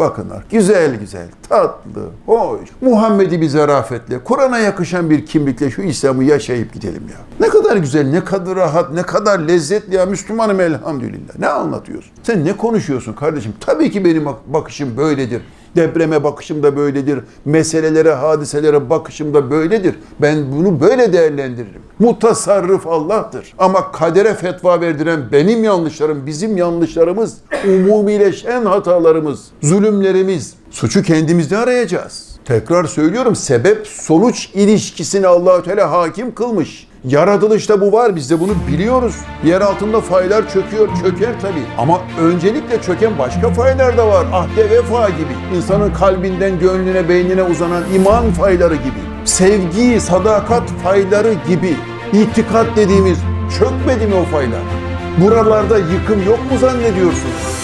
Bakınlar güzel güzel, tatlı, hoş, Muhammed'i bir zarafetle, Kur'an'a yakışan bir kimlikle şu İslam'ı yaşayıp gidelim ya. Ne kadar güzel, ne kadar rahat, ne kadar lezzetli ya Müslümanım elhamdülillah. Ne anlatıyorsun? Sen ne konuşuyorsun kardeşim? Tabii ki benim bak- bakışım böyledir. Depreme bakışım da böyledir. Meselelere, hadiselere bakışım da böyledir. Ben bunu böyle değerlendiririm. Mutasarrıf Allah'tır. Ama kadere fetva verdiren benim yanlışlarım, bizim yanlışlarımız, umumileşen hatalarımız, zulümlerimiz. Suçu kendimizde arayacağız. Tekrar söylüyorum sebep sonuç ilişkisini Allahü Teala hakim kılmış. Yaratılışta bu var biz de bunu biliyoruz. Yer altında faylar çöküyor, çöker tabii. Ama öncelikle çöken başka faylar da var. Ahde vefa gibi. İnsanın kalbinden gönlüne, beynine uzanan iman fayları gibi. Sevgi, sadakat fayları gibi. İtikat dediğimiz çökmedi mi o faylar? Buralarda yıkım yok mu zannediyorsunuz?